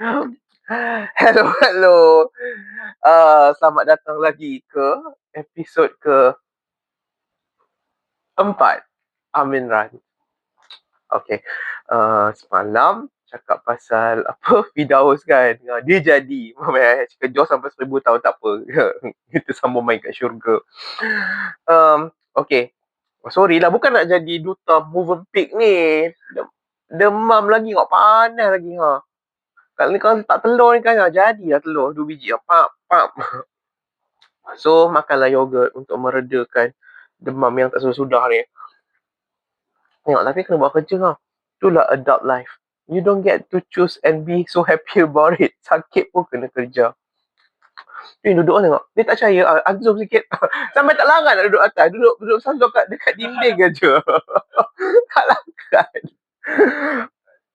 Hello, hello. Uh, selamat datang lagi ke episod ke empat Amin Ran. Okay. Uh, semalam cakap pasal apa Fidaus kan. Uh, dia jadi. Kerja sampai seribu tahun tak apa. Kita sambung main kat syurga. Um, okay. Sorry lah. Bukan nak jadi duta Movenpick ni. Demam lagi. Kau panas lagi. Ha. Kalau ni kalau tak telur ni kan ah, jadi lah telur dua biji. Ah, pap, pap. So makanlah yogurt untuk meredakan demam yang tak sudah-sudah ni. Tengok tapi kena buat kerja lah. Itulah adult life. You don't get to choose and be so happy about it. Sakit pun kena kerja. Ni duduk lah tengok. Dia tak percaya. Uh, zoom sikit. Sampai tak larang nak duduk atas. Duduk duduk sandar kat dekat dinding je. tak langgan.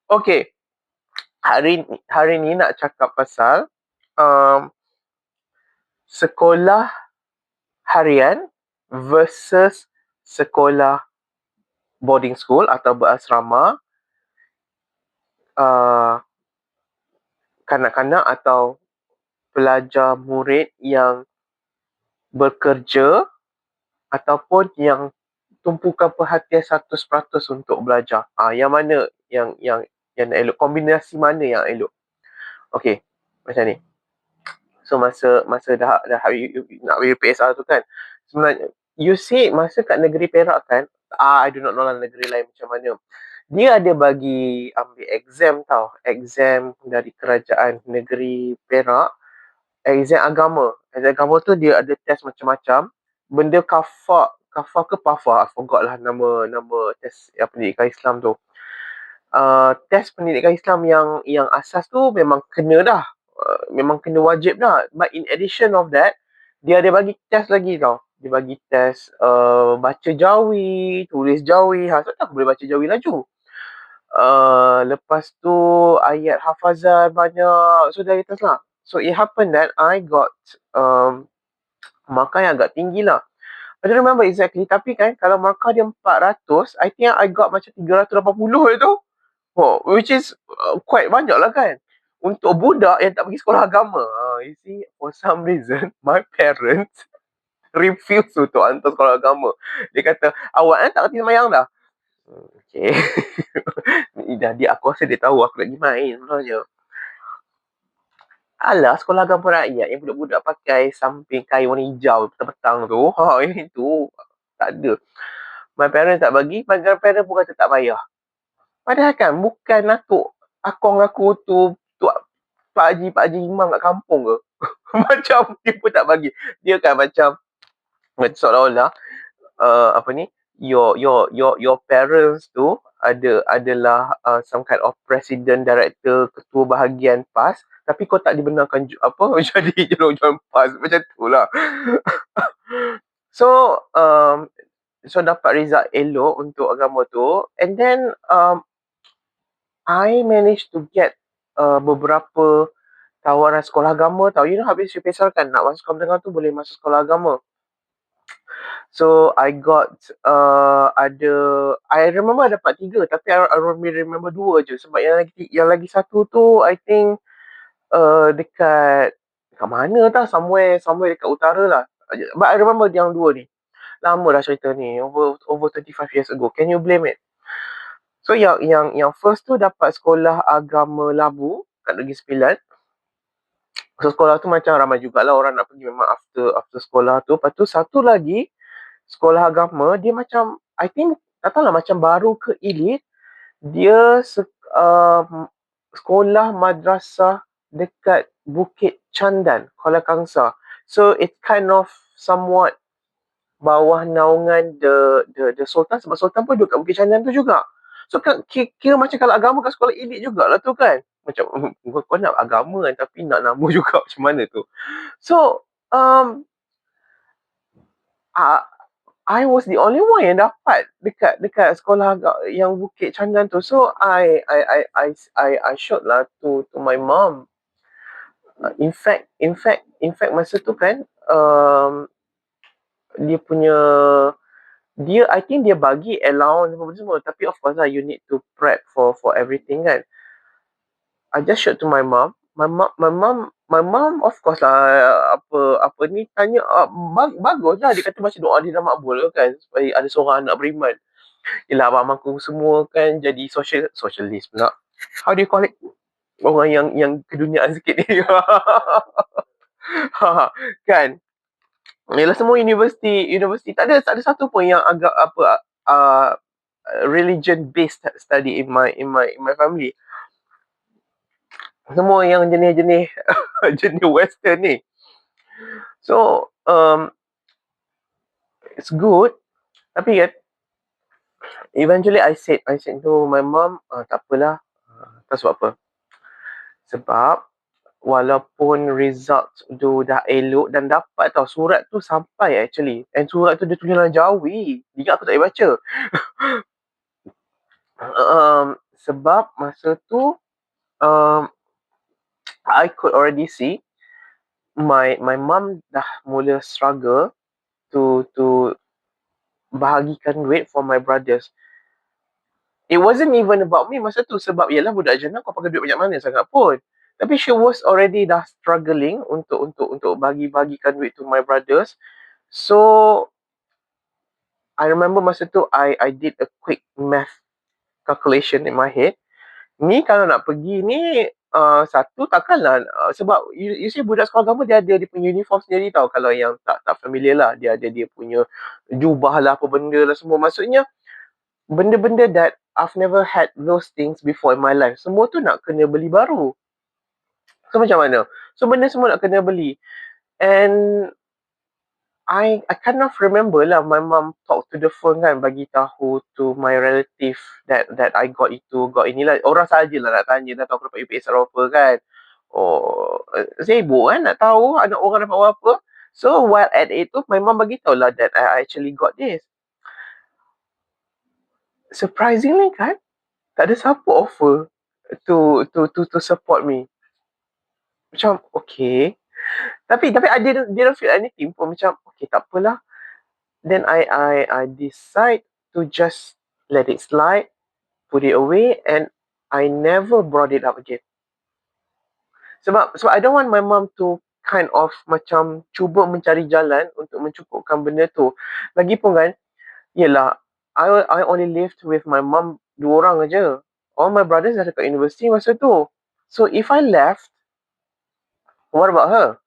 Okay hari hari ni nak cakap pasal um, sekolah harian versus sekolah boarding school atau berasrama uh, kanak-kanak atau pelajar murid yang bekerja ataupun yang tumpukan perhatian 100% untuk belajar. Ah uh, yang mana yang yang yang nak elok kombinasi mana yang elok? Okey macam ni. So masa masa dah dah nak bagi PSR tu kan sebenarnya you see masa kat negeri Perak kan ah, I do not know lah negeri lain macam mana. Dia ada bagi ambil exam tau. Exam dari kerajaan negeri Perak exam agama. Exam agama tu dia ada test macam-macam. Benda kafa kafa ke pafa I forgot lah nama nama test yang pendidikan Islam tu uh, test pendidikan Islam yang yang asas tu memang kena dah. Uh, memang kena wajib dah. But in addition of that, dia ada bagi test lagi tau. Dia bagi test uh, baca jawi, tulis jawi. Ha, so tak boleh baca jawi laju. Uh, lepas tu ayat hafazan banyak. So dari test lah. So it happened that I got um, markah yang agak tinggi lah. I don't remember exactly. Tapi kan kalau markah dia 400, I think I got macam 380 tu. Oh, which is uh, quite banyak lah kan. Untuk budak yang tak pergi sekolah agama. Uh, you see, for some reason, my parents refuse untuk hantar sekolah agama. Dia kata, awak kan tak kerti semayang dah. Okay. dah dia, aku rasa dia tahu aku nak pergi main sebenarnya. Alah, sekolah agama rakyat yang budak-budak pakai samping kain warna hijau petang-petang tu. Ha, itu tak ada. My parents tak bagi, my grandparents pun kata tak payah. Padahal kan bukan atuk akong aku tu tu Pak Haji, Pak Haji Imam kat kampung ke. macam dia pun tak bagi. Dia kan macam macam seolah-olah uh, apa ni your your your your parents tu ada adalah uh, some kind of president director ketua bahagian PAS tapi kau tak dibenarkan apa jadi jurujuan PAS macam tu lah so um, so dapat result elok untuk agama tu and then um, I managed to get uh, beberapa tawaran sekolah agama tau. You know habis pesal kan nak masuk sekolah tengah tu boleh masuk sekolah agama. So I got uh, ada I remember dapat tiga tapi I only remember dua je sebab yang lagi yang lagi satu tu I think uh, dekat dekat mana tau somewhere somewhere dekat utara lah. But I remember yang dua ni. Lama dah cerita ni over over 25 years ago. Can you blame it? So yang yang yang first tu dapat sekolah agama Labu kat Negeri Sembilan. So sekolah tu macam ramai jugalah orang nak pergi memang after after sekolah tu. Lepas tu satu lagi sekolah agama dia macam I think tak tahu lah macam baru ke elite. Dia uh, sekolah madrasah dekat Bukit Candan, Kuala Kangsa. So it kind of somewhat bawah naungan the the the sultan sebab sultan pun duduk kat Bukit Candan tu juga. So kira, macam kalau agama kat sekolah elit jugalah tu kan. Macam kau, nak agama kan tapi nak nama juga macam mana tu. So um uh, I was the only one yang dapat dekat dekat sekolah yang Bukit Candan tu. So I I I I I, I showed lah to to my mom. Uh, in fact, in fact, in fact masa tu kan um, dia punya dia I think dia bagi allowance apa semua tapi of course lah you need to prep for for everything kan I just showed to my mom. My mom, my mom, my mom of course lah apa apa ni tanya uh, bag, bagus lah dia kata macam doa dia dah makbul kan supaya ada seorang anak beriman. Yelah abang aku semua kan jadi social socialist pula. How do you call it? Orang yang yang keduniaan sikit ni. kan? Yalah semua universiti, universiti tak ada tak ada satu pun yang agak apa uh, religion based study in my in my in my family. Semua yang jenis-jenis jenis western ni. So um it's good. Tapi kan eventually I said I said to my mom uh, tak apalah. Uh, tak sebab apa. Sebab walaupun result tu dah elok dan dapat tau surat tu sampai actually and surat tu dia tulis dalam Jawi dia aku tak boleh baca um, sebab masa tu um, I could already see my my mom dah mula struggle to to bahagikan duit for my brothers. It wasn't even about me masa tu sebab ialah budak jenah kau pakai duit banyak mana sangat pun. Tapi she was already dah struggling untuk untuk untuk bagi-bagikan duit to my brothers. So I remember masa tu I I did a quick math calculation in my head. Ni kalau nak pergi ni uh, satu takkanlah uh, sebab you, you see budak sekolah agama dia ada dia punya uniform sendiri tau kalau yang tak tak familiar lah dia ada dia punya jubah lah apa benda lah semua maksudnya benda-benda that I've never had those things before in my life semua tu nak kena beli baru so macam mana so benda semua nak kena beli and I I kind of remember lah my mom talk to the phone kan bagi tahu to my relative that that I got itu got inilah orang sajalah nak tanya dah tahu dapat UPS atau apa kan. Oh, sibuk kan nak tahu anak orang dapat apa. So while at itu my mom bagi tahu lah that I actually got this. Surprisingly kan, tak ada siapa offer to to to to support me. Macam okay, tapi tapi I didn't didn't feel anything pun macam okay tak apalah. Then I I I decide to just let it slide, put it away and I never brought it up again. Sebab sebab I don't want my mom to kind of macam cuba mencari jalan untuk mencukupkan benda tu. Lagipun kan, yelah, I I only lived with my mom dua orang aja. All my brothers dah dekat universiti masa tu. So if I left, what about her?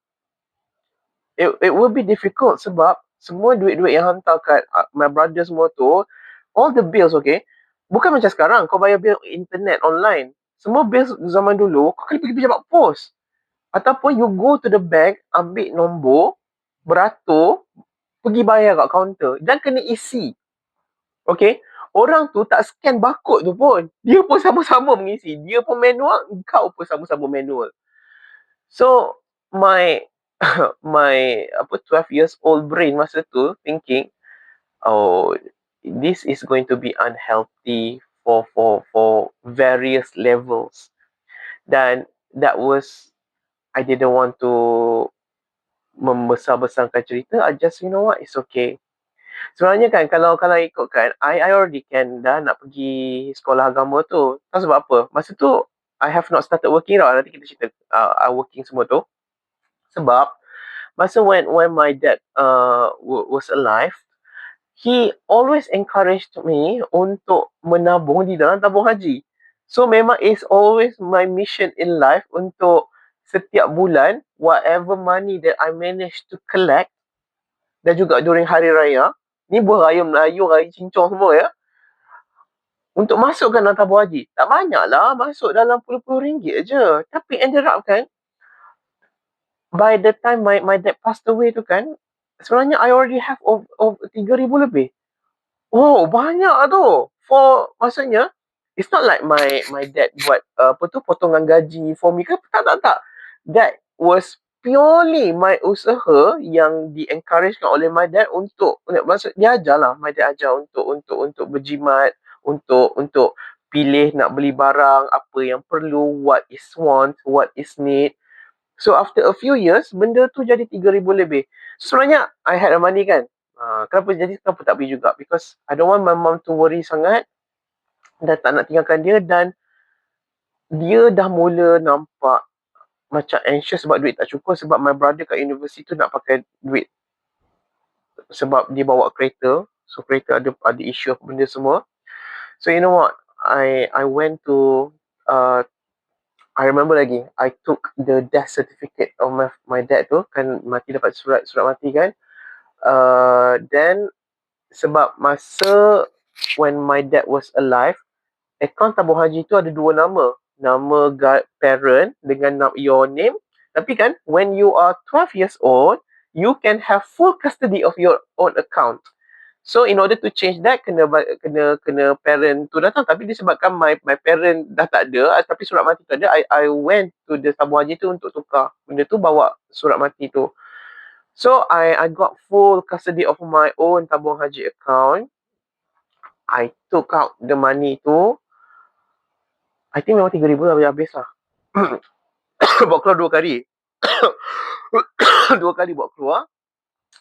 it, it will be difficult sebab semua duit-duit yang hantar kat uh, my brother semua tu, all the bills, okay, bukan macam sekarang, kau bayar bil internet online. Semua bills zaman dulu, kau kena pergi pejabat pos. Ataupun you go to the bank, ambil nombor, beratur, pergi bayar kat kaunter dan kena isi. Okay, orang tu tak scan barcode tu pun. Dia pun sama-sama mengisi. Dia pun manual, kau pun sama-sama manual. So, my my apa 12 years old brain masa tu thinking oh this is going to be unhealthy for for for various levels. Dan that was I didn't want to membesar-besarkan cerita. I just you know what? It's okay. Sebenarnya kan kalau kalau ikutkan I I already can dah nak pergi sekolah agama tu. Tahu sebab apa. Masa tu I have not started working tau nanti kita cerita uh, I working semua tu sebab masa when when my dad uh, was alive, he always encouraged me untuk menabung di dalam tabung haji. So memang is always my mission in life untuk setiap bulan whatever money that I manage to collect dan juga during hari raya, ni buah raya Melayu, raya cincong semua ya. Untuk masukkan dalam tabung haji. Tak banyak lah, masuk dalam puluh-puluh ringgit je. Tapi ended up kan, by the time my my dad passed away tu kan, sebenarnya I already have of of 3000 lebih. Oh, banyak lah tu. For maksudnya it's not like my my dad buat uh, apa tu potongan gaji for me ke tak tak tak. That was purely my usaha yang di encouragekan oleh my dad untuk maksud dia ajarlah my dad ajar untuk untuk untuk berjimat untuk untuk pilih nak beli barang apa yang perlu what is want what is need So after a few years, benda tu jadi 3000 lebih. Sebenarnya I had the money kan. Uh, kenapa jadi kenapa tak beli juga? Because I don't want my mom to worry sangat dan tak nak tinggalkan dia dan dia dah mula nampak macam anxious sebab duit tak cukup sebab my brother kat universiti tu nak pakai duit sebab dia bawa kereta so kereta ada ada isu apa benda semua so you know what? I I went to uh, I remember lagi I took the death certificate of my my dad tu kan mati dapat surat surat mati kan. Uh, then sebab masa when my dad was alive akaun tabung haji tu ada dua nama. Nama parent dengan your name. Tapi kan when you are 12 years old you can have full custody of your own account so in order to change that kena kena kena parent tu datang tapi disebabkan my my parent dah tak ada tapi surat mati tu ada I I went to the tabung haji tu untuk tukar benda tu bawa surat mati tu so I I got full custody of my own tabung haji account I took out the money tu I think memang 3000 dah habis lah. buat keluar dua kali. dua kali buat keluar.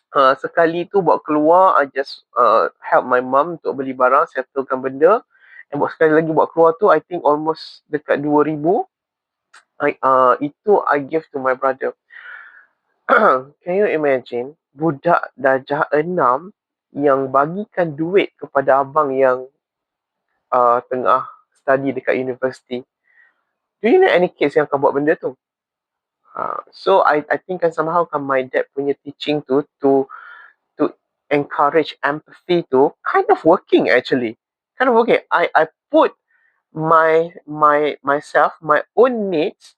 Uh, sekali tu buat keluar, I just uh, help my mum untuk beli barang, settlekan benda. And buat sekali lagi buat keluar tu, I think almost dekat 2000. I, uh, itu I give to my brother. Can you imagine, budak darjah enam yang bagikan duit kepada abang yang uh, tengah study dekat university. Do you know any kids yang akan buat benda tu? Uh, so I I think kan somehow kan my dad punya teaching tu to to encourage empathy tu kind of working actually. Kind of working. I I put my my myself my own needs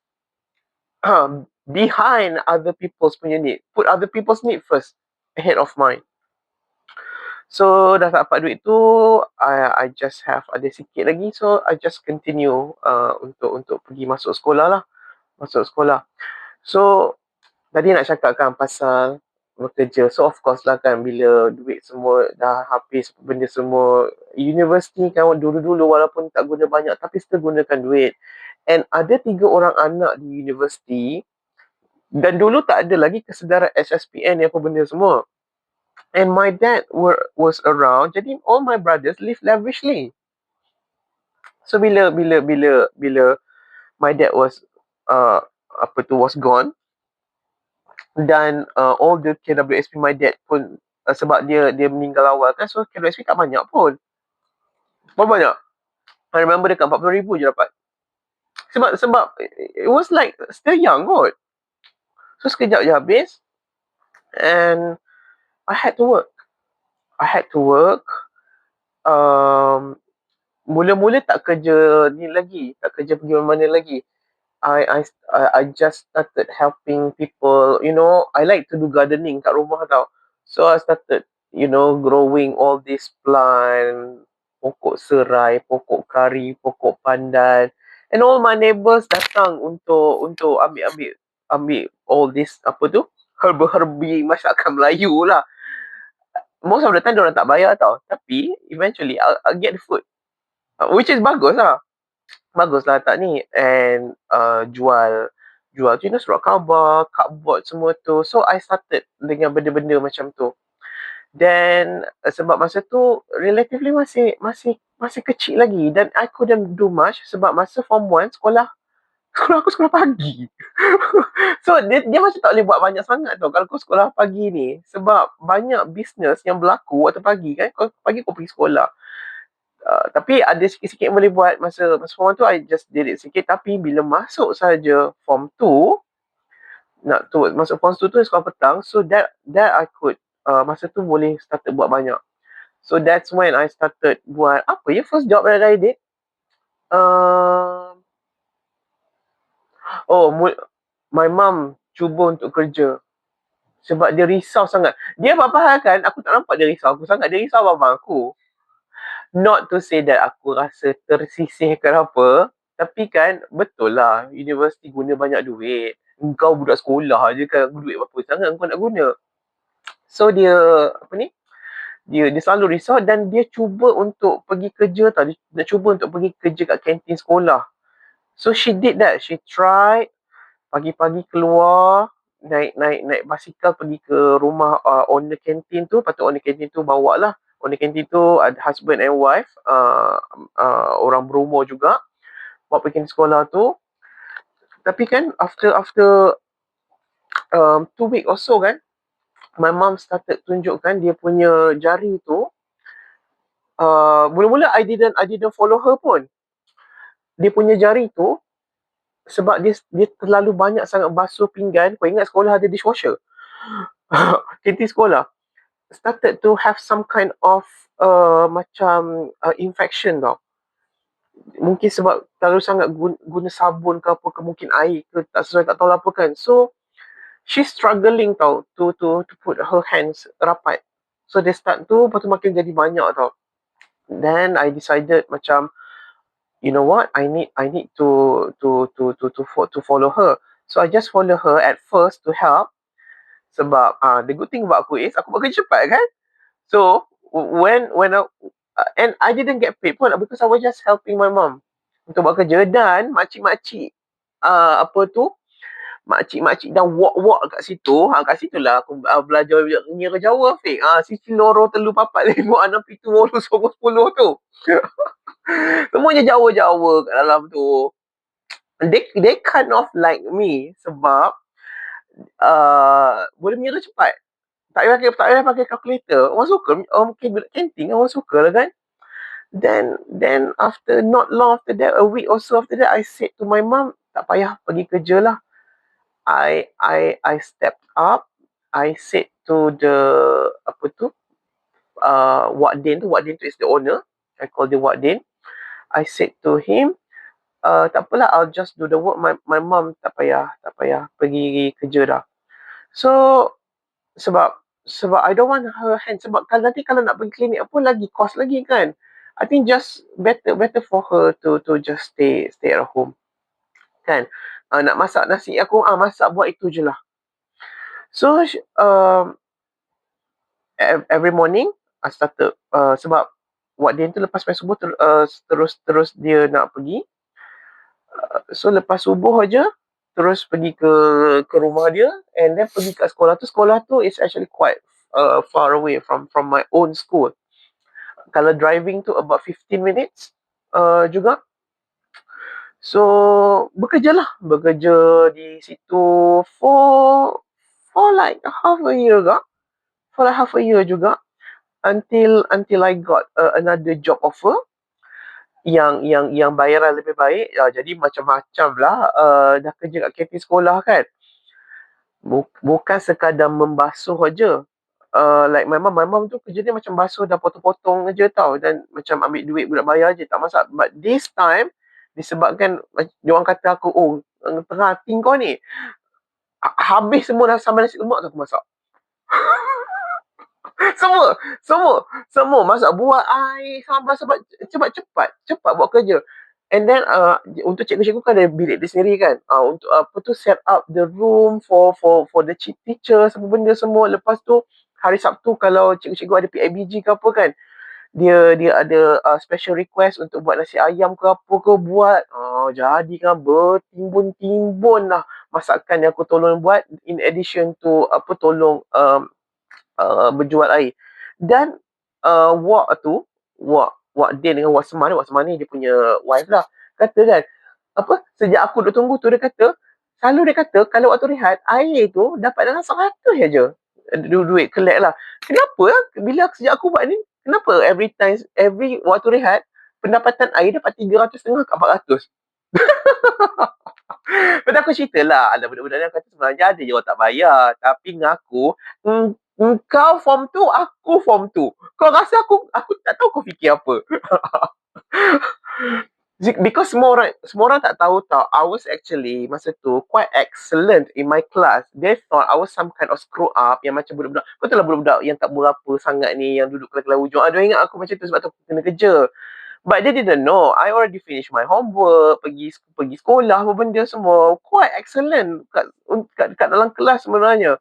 um, behind other people's punya need. Put other people's need first ahead of mine. So dah tak dapat duit tu, I I just have ada sikit lagi so I just continue uh, untuk untuk pergi masuk sekolah lah. Masuk sekolah. So tadi nak cakap kan pasal bekerja. So of course lah kan bila duit semua dah habis benda semua. Universiti kan dulu-dulu walaupun tak guna banyak tapi still gunakan duit. And ada tiga orang anak di universiti dan dulu tak ada lagi kesedaran SSPN ni apa benda semua and my dad were was around jadi all my brothers live lavishly so bila bila bila bila my dad was uh, apa tu was gone dan uh, all the KWSP my dad pun uh, sebab dia dia meninggal awal kan so KWSP tak banyak pun berapa banyak I remember dekat 40 ribu je dapat sebab sebab it was like still young kot so sekejap je habis and I had to work. I had to work. Um, mula-mula tak kerja ni lagi, tak kerja pergi mana lagi. I I I just started helping people. You know, I like to do gardening kat rumah tau. So I started, you know, growing all this plant, pokok serai, pokok kari, pokok pandan. And all my neighbors datang untuk untuk ambil-ambil ambil all this apa tu herb-herbi masyarakat Melayu lah most of the time orang tak bayar tau tapi eventually I'll, I'll get the food which is bagus lah bagus lah tak ni and uh, jual jual tu surat khabar cardboard semua tu. So I started dengan benda-benda macam tu. Then uh, sebab masa tu relatively masih masih masih kecil lagi. Dan I couldn't do much sebab masa form 1 sekolah sekolah aku sekolah pagi. so dia, dia macam tak boleh buat banyak sangat tau kalau kau sekolah pagi ni. Sebab banyak bisnes yang berlaku waktu pagi kan? Kau pagi kau pergi sekolah. Uh, tapi ada sikit-sikit yang boleh buat masa masa form tu I just did it sikit tapi bila masuk saja form 2 nak tu masuk form 2 tu sekolah petang so that that I could uh, masa tu boleh start buat banyak. So that's when I started buat apa ya first job that I did. Uh, Oh, my mum cuba untuk kerja. Sebab dia risau sangat. Dia apa hal kan, aku tak nampak dia risau aku sangat. Dia risau abang aku. Not to say that aku rasa tersisih ke apa. Tapi kan, betul lah. Universiti guna banyak duit. Kau budak sekolah je kan. Duit berapa sangat kau nak guna. So dia, apa ni? Dia, dia selalu risau dan dia cuba untuk pergi kerja tau. Dia, dia cuba untuk pergi kerja kat kantin sekolah. So she did that. She tried pagi-pagi keluar naik naik naik basikal pergi ke rumah uh, owner kantin tu. Patut owner kantin tu bawa lah. Owner kantin tu ada husband and wife. Uh, uh, orang berumur juga. bawa pergi sekolah tu. Tapi kan after after um, two week or so kan, my mom started tunjukkan dia punya jari tu. Uh, mula-mula I didn't I didn't follow her pun. Dia punya jari tu sebab dia dia terlalu banyak sangat basuh pinggan. Kau ingat sekolah ada dishwasher? Kantin sekolah started to have some kind of uh, macam uh, infection tau. Mungkin sebab terlalu sangat guna, guna sabun ke apa ke mungkin air ke tak sesuai tak tahu apa kan. So she's struggling tau to to to put her hands rapat. So dia start tu lepas tu makin jadi banyak tau. Then I decided macam you know what I need I need to to to to to, to follow her. So I just follow her at first to help sebab uh, the good thing about aku is aku buat kerja cepat kan. So when when uh, and I didn't get paid pun because I was just helping my mom untuk buat kerja dan makcik-makcik uh, apa tu makcik-makcik dah walk-walk kat situ. Ha, kat situ lah aku uh, belajar ngira Jawa, Fik. Ha, sisi loro, telu, papat, lima, enam, pitu, walu, sokong, sepuluh tu. Semuanya Jawa-Jawa kat dalam tu. They, they kind of like me sebab uh, boleh mengira cepat. Tak payah pakai, tak payah pakai calculator. Orang suka, orang mungkin bila canting, orang suka lah kan. Then, then after not long after that, a week or so after that, I said to my mom, tak payah pergi kerja lah. I I I stepped up. I said to the apa tu uh, Wadin tu, Wadin tu is the owner. I call the Wadin. I said to him, uh, tak apalah, I'll just do the work. My my mom tak payah, tak payah pergi kerja dah. So sebab sebab I don't want her hand sebab kalau nanti kalau nak pergi klinik apa lagi cost lagi kan. I think just better better for her to to just stay stay at home. Kan? uh, nak masak nasi aku ah masak buat itu je lah so um, every morning I started uh, sebab buat dia tu lepas main subuh ter, uh, terus terus dia nak pergi uh, so lepas subuh aja terus pergi ke ke rumah dia and then pergi ke sekolah tu. Sekolah tu is actually quite uh, far away from from my own school. Kalau driving tu about 15 minutes uh, juga. So bekerja lah, bekerja di situ for for like half a year juga, for like half a year juga, until until I got uh, another job offer yang yang yang bayaran lebih baik. Ya, jadi macam-macam lah uh, dah kerja kat kantin sekolah kan. Bukan sekadar membasuh aja. Uh, like my mom, my mom tu kerja dia macam basuh dan potong-potong aja tau dan macam ambil duit budak bayar je tak masak. But this time disebabkan dia orang kata aku oh tengah hati kau ni habis semua dah sampai nasi lemak tu aku masak semua semua semua masak buat air sampai sebab cepat cepat cepat buat kerja. And then uh, untuk cikgu-cikgu kan ada bilik dia sendiri kan. Uh, untuk uh, apa tu set up the room for for for the teacher semua benda semua. Lepas tu hari Sabtu kalau cikgu-cikgu ada PIBG ke apa kan dia dia ada uh, special request untuk buat nasi ayam ke apa ke buat. Oh, jadi kan bertimbun-timbun lah masakan yang aku tolong buat in addition to apa tolong um, uh, berjual air. Dan uh, Wak tu, Wak, Wak Din dengan Wak Semani, Wak Semani dia punya wife lah. Kata kan, apa, sejak aku duduk tunggu tu dia kata, selalu dia kata kalau waktu rehat, air tu dapat dalam 100 je. Duit kelek lah. Kenapa? Bila sejak aku buat ni, Kenapa every time, every waktu rehat, pendapatan air dapat 300 tengah ke 400? Lepas aku cerita lah, ada budak-budak yang kata sebenarnya ada je orang tak bayar. Tapi ngaku, kau form tu, aku form tu. Kau rasa aku, aku tak tahu kau fikir apa. because semua orang semua orang tak tahu tau I was actually masa tu quite excellent in my class. They thought I was some kind of screw up yang macam budak-budak kau tahu lah budak-budak yang tak berapa sangat ni yang duduk kelas-kelas ujung ada ingat aku macam tu sebab tu aku kena kerja. But they didn't know. I already finish my homework pergi pergi sekolah apa benda semua. Quite excellent kat, kat, kat dalam kelas sebenarnya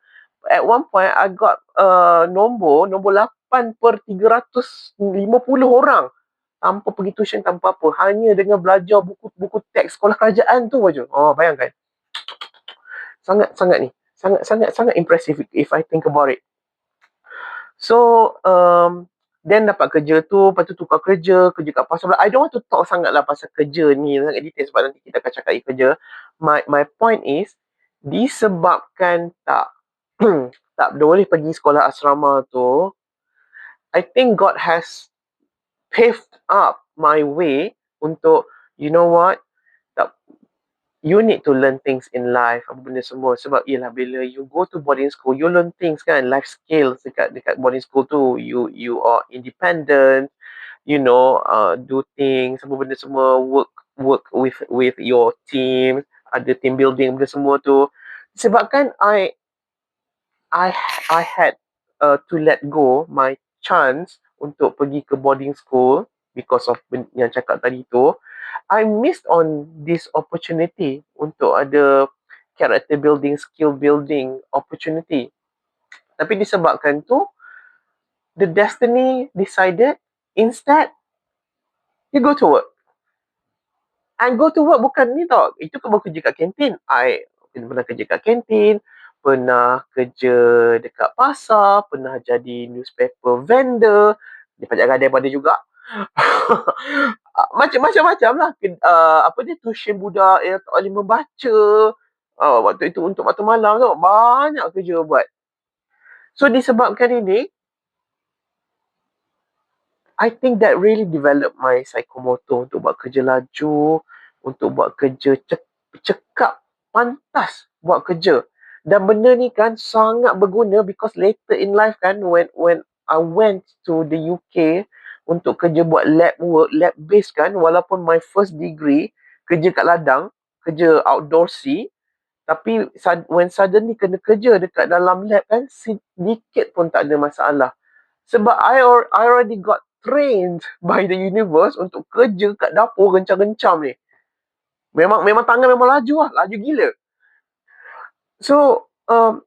at one point I got uh, nombor nombor 8 per 350 orang tanpa pergi tuition tanpa apa. Hanya dengan belajar buku-buku teks sekolah kerajaan tu aja oh bayangkan sangat sangat ni. Sangat sangat sangat impressive if I think about it. So um, Then dapat kerja tu, lepas tu tukar kerja, kerja kat pasar. I don't want to talk sangat lah pasal kerja ni, sangat detail sebab nanti kita akan cakap kerja. My my point is, disebabkan tak tak boleh pergi sekolah asrama tu, I think God has paved up my way untuk, you know what, you need to learn things in life apa benda semua. Sebab ialah bila you go to boarding school you learn things kan life skills dekat dekat boarding school tu. You you are independent you know uh, do things apa benda semua. Work work with with your team ada team building benda semua tu. Sebabkan I I I had uh, to let go my chance untuk pergi ke boarding school because of yang cakap tadi tu I missed on this opportunity untuk ada character building, skill building opportunity. Tapi disebabkan tu, the destiny decided instead you go to work. And go to work bukan ni tau. Itu kau kerja kat kantin. I pernah kerja kat kantin, pernah kerja dekat pasar, pernah jadi newspaper vendor. Dia pajak gadai pada juga. macam-macam lah uh, apa dia tuition budak yang tak boleh membaca uh, waktu itu untuk waktu malam tu banyak kerja buat so disebabkan ini I think that really develop my psychomotor untuk buat kerja laju untuk buat kerja cek- cekap pantas buat kerja dan benda ni kan sangat berguna because later in life kan when when I went to the UK untuk kerja buat lab work, lab base kan, walaupun my first degree, kerja kat ladang, kerja outdoorsy, tapi when suddenly kena kerja dekat dalam lab kan, sedikit pun tak ada masalah. Sebab I, I already got trained by the universe untuk kerja kat dapur gencam-gencam ni. Memang memang tangan memang laju lah, laju gila. So, um,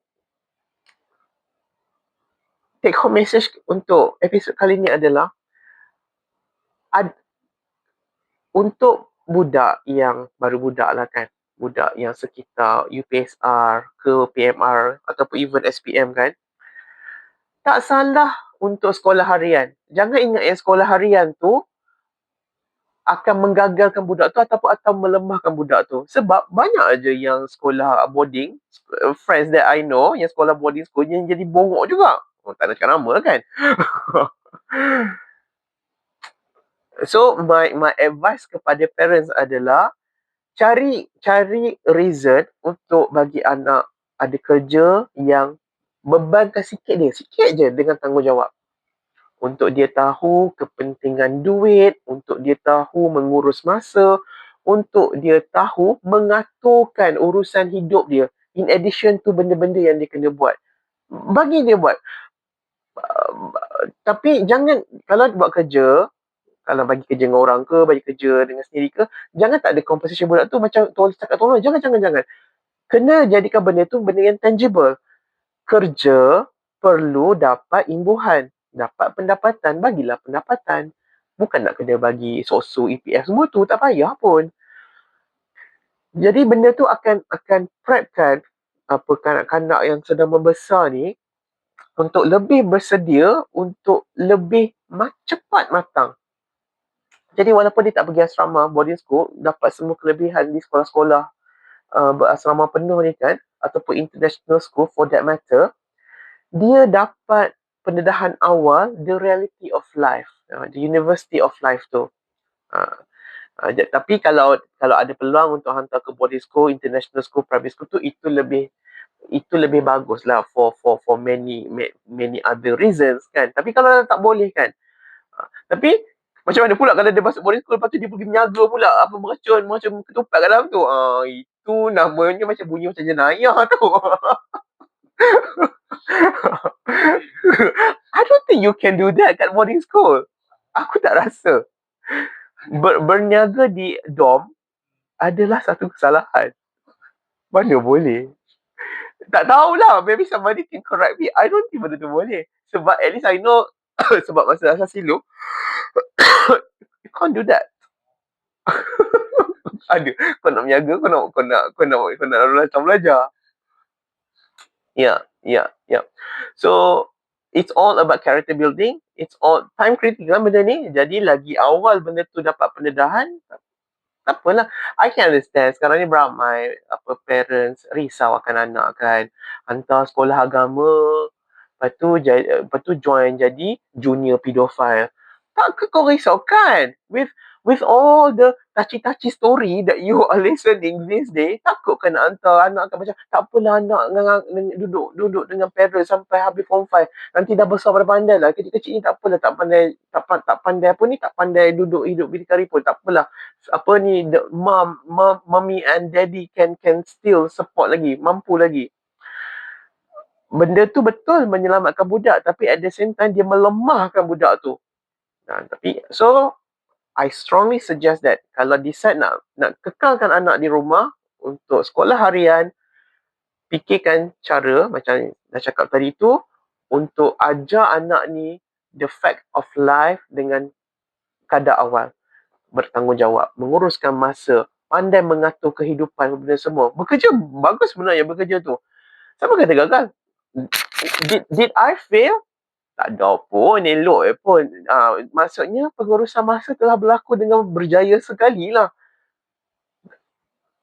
take home message untuk episod kali ni adalah ad, untuk budak yang baru budak lah kan budak yang sekitar UPSR ke PMR ataupun even SPM kan tak salah untuk sekolah harian. Jangan ingat yang sekolah harian tu akan menggagalkan budak tu ataupun atau melemahkan budak tu. Sebab banyak aja yang sekolah boarding friends that I know yang sekolah boarding yang jadi bongok juga. Oh, tak nak cakap nama kan? So my my advice kepada parents adalah cari cari reason untuk bagi anak ada kerja yang bebankan sikit dia, sikit je dengan tanggungjawab. Untuk dia tahu kepentingan duit, untuk dia tahu mengurus masa, untuk dia tahu mengaturkan urusan hidup dia. In addition to benda-benda yang dia kena buat. Bagi dia buat. Tapi jangan, kalau buat kerja, kalau bagi kerja dengan orang ke, bagi kerja dengan sendiri ke, jangan tak ada compensation budak tu macam tuan cakap tolong. Jangan, jangan, jangan. Kena jadikan benda tu benda yang tangible. Kerja perlu dapat imbuhan. Dapat pendapatan, bagilah pendapatan. Bukan nak kena bagi sosu, EPF semua tu, tak payah pun. Jadi benda tu akan akan prepkan apa kanak-kanak yang sedang membesar ni untuk lebih bersedia untuk lebih cepat matang jadi walaupun dia tak pergi asrama, boarding school, dapat semua kelebihan di sekolah-sekolah uh, berasrama penuh ni kan, ataupun international school for that matter, dia dapat pendedahan awal the reality of life, uh, the university of life tu. Uh, uh, tapi kalau kalau ada peluang untuk hantar ke boarding school, international school, private school tu, itu lebih itu lebih bagus lah for for for many many other reasons kan. Tapi kalau tak boleh kan. Uh, tapi macam mana pula kalau dia masuk boarding school lepas tu dia pergi menyaga pula apa meracun macam ketupat kat dalam tu. Ah itu namanya macam bunyi macam jenayah tu. I don't think you can do that kat boarding school. Aku tak rasa. Ber, berniaga di dom adalah satu kesalahan. Mana boleh? Tak tahulah. Maybe somebody can correct me. I don't think benda tu boleh. Sebab at least I know sebab masa asal silu you can't do that. Ada. Kau nak menjaga, kau nak, kau nak, kau nak, kau nak belajar, belajar. Ya, yeah, ya, yeah, ya. Yeah. So, it's all about character building. It's all time critical benda ni. Jadi lagi awal benda tu dapat pendedahan, tak apalah. I can understand. Sekarang ni beramai apa parents risau akan anak kan. Hantar sekolah agama. Lepas tu, lepas tu join jadi junior pedophile. Tak ke kau risau kan? With with all the touchy-touchy story that you are listening these days, takut nak hantar anak kan macam, tak apalah anak duduk duduk dengan parents sampai habis form 5. Nanti dah besar pada pandai lah. Kecil-kecil ni tak apalah, tak pandai, tak, tak pandai apa ni, tak pandai duduk hidup berdikari pun, tak apalah. Apa ni, the mom, mom, mommy and daddy can can still support lagi, mampu lagi. Benda tu betul menyelamatkan budak tapi at the same time dia melemahkan budak tu. Nah, tapi so I strongly suggest that kalau decide nak nak kekalkan anak di rumah untuk sekolah harian, fikirkan cara macam dah cakap tadi tu untuk ajar anak ni the fact of life dengan kadar awal. Bertanggungjawab, menguruskan masa, pandai mengatur kehidupan benda semua. Bekerja bagus sebenarnya bekerja tu. Siapa kata gagal? Did, did I fail? Tak ada pun elok eh pun. Uh, maksudnya pengurusan masa telah berlaku dengan berjaya sekali lah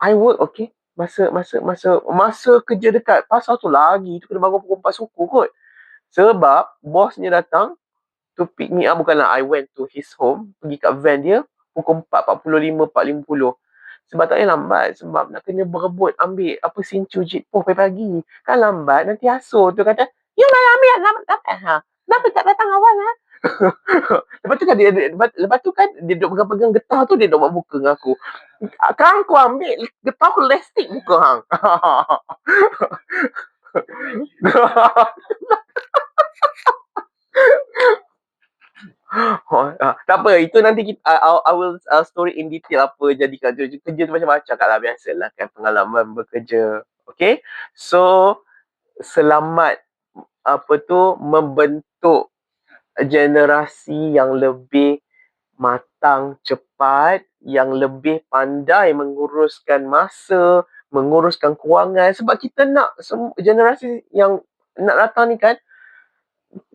I work okay masa masa masa masa kerja dekat pasar tu lagi. Tu kena bangun pukul 4 suku kot. Sebab bosnya datang to pick me up. Bukanlah I went to his home pergi kat van dia pukul 4.45 4.50 sebab tak payah lambat sebab nak kena berebut ambil apa sincu jit poh pagi-pagi. Kan lambat nanti asuh tu kata you malah ambil lambat lambat. Ha Kenapa tak datang awal ha? lepas tu kan dia, lepas, lepas tu kan dia duduk pegang-pegang getah tu dia duduk buat muka dengan aku. Kan aku ambil getah aku lestik muka hang. oh, tak apa itu nanti kita uh, I will uh, story in detail apa jadi kerja kerja tu macam-macam kalau biasalah kan pengalaman bekerja okay so selamat apa tu membentuk generasi yang lebih matang cepat yang lebih pandai menguruskan masa menguruskan kewangan. Sebab kita nak generasi yang nak datang ni kan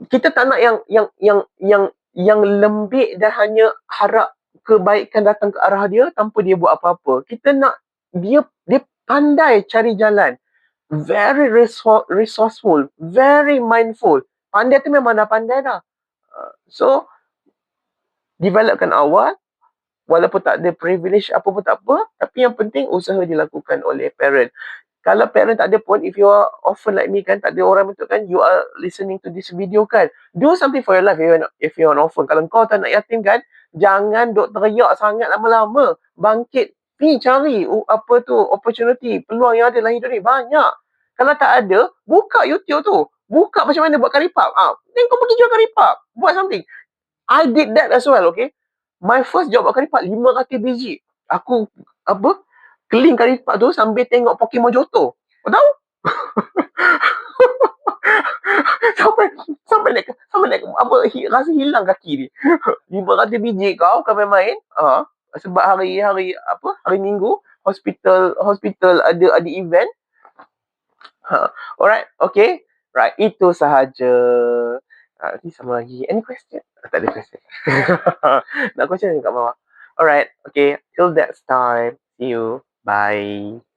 kita tak nak yang yang yang yang yang lembik dan hanya harap kebaikan datang ke arah dia tanpa dia buat apa-apa. Kita nak dia dia pandai cari jalan. Very resourceful, very mindful. Pandai tu memang dah pandai dah. Uh, so, developkan awal, walaupun tak ada privilege apa pun tak apa, tapi yang penting usaha dilakukan oleh parent. Kalau parent tak ada pun, if you are orphan like me kan, tak ada orang betul kan, you are listening to this video kan, do something for your life if you are, if you are an orphan. Kalau kau tak nak yatim kan, jangan duk teriak sangat lama-lama. Bangkit, pergi cari apa tu opportunity, peluang yang ada dalam hidup ni. Banyak. Kalau tak ada, buka YouTube tu. Buka macam mana buat karipap. Ah, then kau pergi jual karipap. Buat something. I did that as well, okay? My first job buat karipap, 500 biji. Aku, apa, clean karipap tu sambil tengok Pokemon Johto. Kau tahu? sampai sampai naik sampai naik apa hi, rasa hilang kaki ni 500 biji kau kau main-main ha, sebab hari hari apa hari minggu hospital hospital ada ada event Ha. Alright, okay. Right, itu sahaja. Uh, nanti sama lagi. Any question? Uh, tak ada question. Nak question kat bawah. Alright, okay. Till next time. See you. Bye.